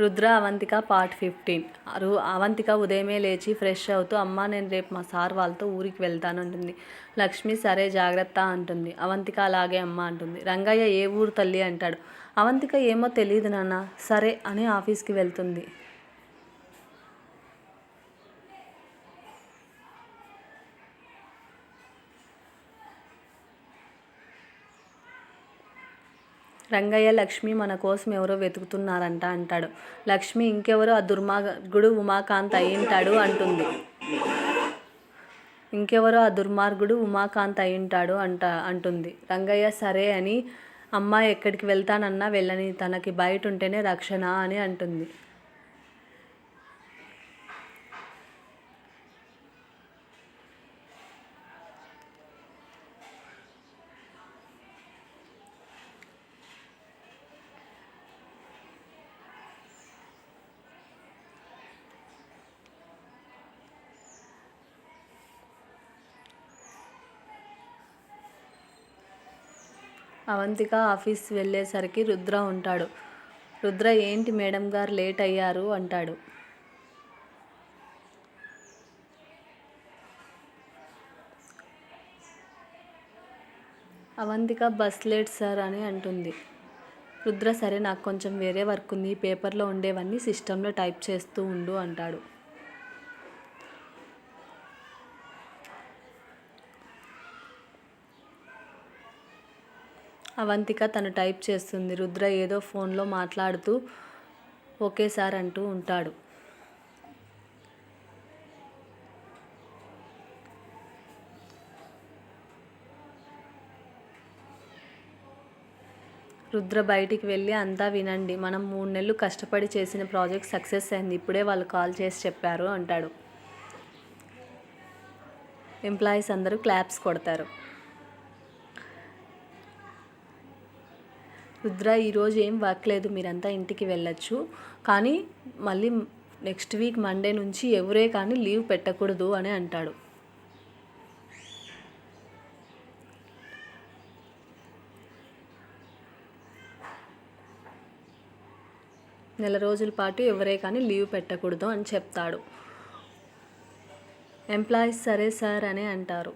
Rudra Avantika part fifteen. రు అవంతిక ఉదయమే లేచి ఫ్రెష్ అవుతూ అమ్మ నేను రేపు మా సార్ వాళ్ళతో ఊరికి వెళ్తాను అంటుంది. లక్ష్మి సరే జాగ్రత్త అంటుంది. అవంతిక అలాగే అమ్మ అంటుంది. రంగయ్య ఏ ఊరు తల్లి అంటాడు. అవంతిక ఏమో తెలియదు నాన్న. సరే అని ఆఫీస్కి వెళ్తుంది. రంగయ్య లక్ష్మి మన కోసం ఎవరో వెతుకుతున్నారంట అంటాడు. లక్ష్మి ఇంకెవరో ఆ దుర్మార్గుడు ఉమాకాంత్ అయ్యింటాడు అంటుంది. ఇంకెవరో ఆ దుర్మార్గుడు ఉమాకాంత్ అయ్యింటాడు అంట అంటుంది. రంగయ్య సరే అని అమ్మాయి ఎక్కడికి వెళ్తానన్నా వెళ్ళని తనకి బయట ఉంటేనే రక్షణ అని అంటుంది. అవంతిక ఆఫీస్ వెళ్ళేసరికి రుద్ర ఉంటాడు. రుద్ర ఏంటి మేడం గారు లేట్ అయ్యారు? అంటాడు. అవంతిక బస్ లేట్ సార్ అని అంటుంది. రుద్ర సరే నాకు కొంచెం వేరే వర్క్ ఉంది. పేపర్లో ఉండేవన్నీ సిస్టంలో టైప్ చేస్తూ ఉండు అంటాడు. అవంతిక తను టైప్ చేస్తుంది. రుద్ర ఏదో ఫోన్లో మాట్లాడుతూ ఒకేసారి అంటూ ఉంటాడు. రుద్ర బయటికి వెళ్ళి అంతా వినండి. మనం మూడు నెలలు కష్టపడి చేసిన ప్రాజెక్ట్ సక్సెస్ అయింది. ఇప్పుడే వాళ్ళు కాల్ చేసి చెప్పారు అంటాడు. ఎంప్లాయీస్ అందరూ క్లాప్స్ కొడతారు. రుద్ర ఈరోజు ఏం వర్క్ లేదు మీరంతా ఇంటికి వెళ్ళొచ్చు. కానీ మళ్ళీ నెక్స్ట్ వీక్ మండే నుంచి ఎవరే కానీ లీవ్ పెట్టకూడదు అని అంటాడు. నెల రోజుల పాటు ఎవరే కానీ లీవ్ పెట్టకూడదు అని చెప్తాడు. ఎంప్లాయీస్ సరే సార్ అని అంటారు.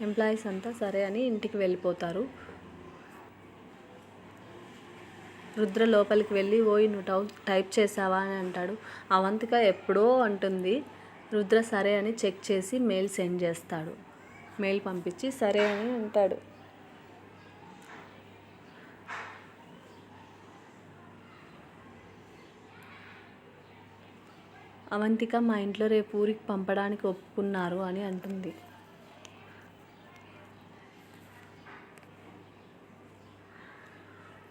ఎంప్లాయీస్ అంతా సరే అని ఇంటికి వెళ్ళిపోతారు. రుద్ర లోపలికి వెళ్ళి ఓయ్ నువ్వు టౌ టైప్ చేసావా? అని అంటాడు. అవంతిక ఎప్పుడో అంటుంది రుద్ర సరే అని చెక్ చేసి మెయిల్ సెండ్ చేస్తాడు. మెయిల్ పంపించి సరే అని అంటాడు. అవంతిక మా ఇంట్లో రేపు ఊరికి పంపడానికి ఒప్పుకున్నారు అని అంటుంది.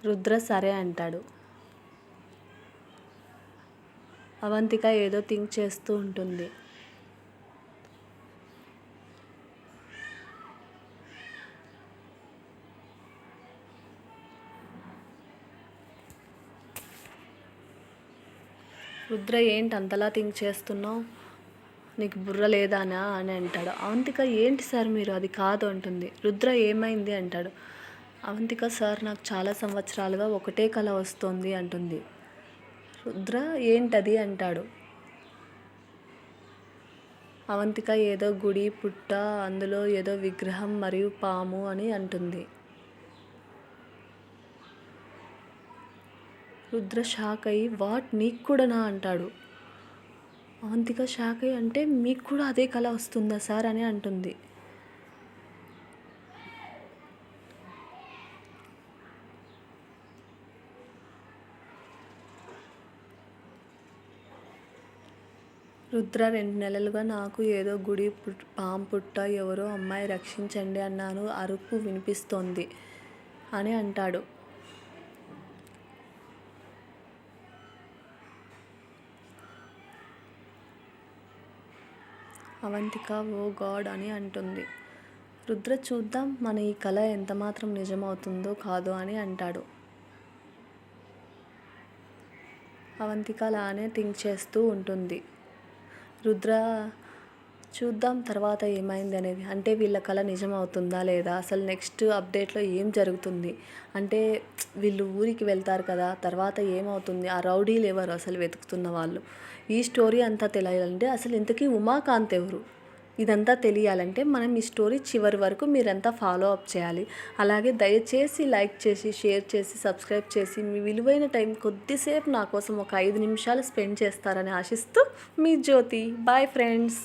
రుద్ర సరే అంటాడు. అవంతిక ఏదో థింక్ చేస్తూ ఉంటుంది. రుద్ర ఏంటి అంతలా థింక్ చేస్తున్నావు? నీకు బుర్ర లేదానా అని అంటాడు. అవంతిక ఏంటి సార్ మీరు? అది కాదు అంటుంది. రుద్ర ఏమైంది? అంటాడు. అవంతిక సార్ నాకు చాలా సంవత్సరాలుగా ఒకటే కళ వస్తోంది అంటుంది. రుద్ర ఏంటది అంటాడు. అవంతిక ఏదో గుడి పుట్ట అందులో ఏదో విగ్రహం మరియు పాము అని అంటుంది. రుద్ర షాక్ అయ్యి వాట్? నీకు కూడానా అంటాడు. అవంతిక షాక్ అయ్యి అంటే మీకు కూడా అదే కళ వస్తుందా సార్? అని అంటుంది. రుద్ర రెండు నెలలుగా నాకు ఏదో గుడి పుట్ పాము పుట్ట ఎవరో అమ్మాయి రక్షించండి అన్నాను. అరుపు వినిపిస్తోంది అని అంటాడు. అవంతిక ఓ గాడ్ అని అంటుంది. రుద్ర చూద్దాం మన ఈ కళ ఎంతమాత్రం నిజమవుతుందో కాదో అని అంటాడు. అవంతిక అలానే థింక్ చేస్తూ ఉంటుంది. రుద్ర చూద్దాం తర్వాత ఏమైంది అనేది. అంటే వీళ్ళ కళ నిజం అవుతుందా లేదా? అసలు నెక్స్ట్ అప్డేట్లో ఏం జరుగుతుంది? అంటే వీళ్ళు ఊరికి వెళ్తారు కదా తర్వాత ఏమవుతుంది? ఆ రౌడీలు ఎవరు? అసలు వెతుకుతున్న వాళ్ళు. ఈ స్టోరీ అంతా తెలియాలంటే అసలు ఇంతకీ ఉమాకాంత్ ఎవరు? ఇదంతా తెలియాలంటే మనం ఈ స్టోరీ చివరి వరకు మీరంతా ఫాలో అప్ చేయాలి. అలాగే దయచేసి లైక్ చేసి షేర్ చేసి సబ్స్క్రైబ్ చేసి మీ విలువైన టైం కొద్దిసేపు నా కోసం ఒక ఐదు నిమిషాలు స్పెండ్ చేస్తారని ఆశిస్తూ మీ జ్యోతి. Bye friends